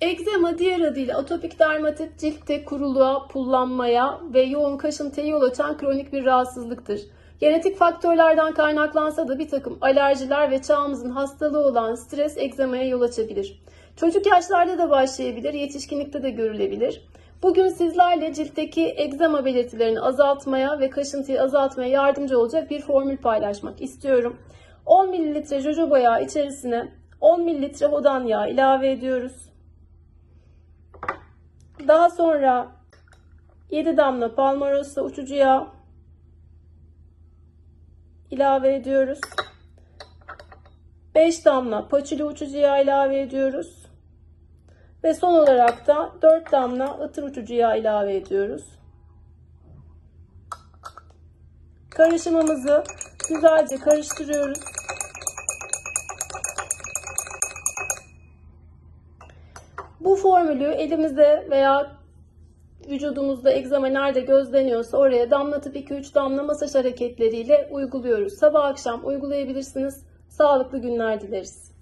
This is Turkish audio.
Egzema diğer adıyla atopik dermatit ciltte kuruluğa, pullanmaya ve yoğun kaşıntıya yol açan kronik bir rahatsızlıktır. Genetik faktörlerden kaynaklansa da bir takım alerjiler ve çağımızın hastalığı olan stres egzamaya yol açabilir. Çocuk yaşlarda da başlayabilir, yetişkinlikte de görülebilir. Bugün sizlerle ciltteki egzama belirtilerini azaltmaya ve kaşıntıyı azaltmaya yardımcı olacak bir formül paylaşmak istiyorum. 10 ml jojoba yağı içerisine 10 ml hodan yağı ilave ediyoruz. Daha sonra 7 damla palmarosa uçucu yağ ilave ediyoruz. 5 damla paçuli uçucu yağ ilave ediyoruz. Ve son olarak da 4 damla ıtır uçucu yağ ilave ediyoruz. Karışımımızı güzelce karıştırıyoruz. Bu formülü elimizde veya vücudumuzda egzama nerede gözleniyorsa oraya damlatıp 2-3 damla masaj hareketleriyle uyguluyoruz. Sabah akşam uygulayabilirsiniz. Sağlıklı günler dileriz.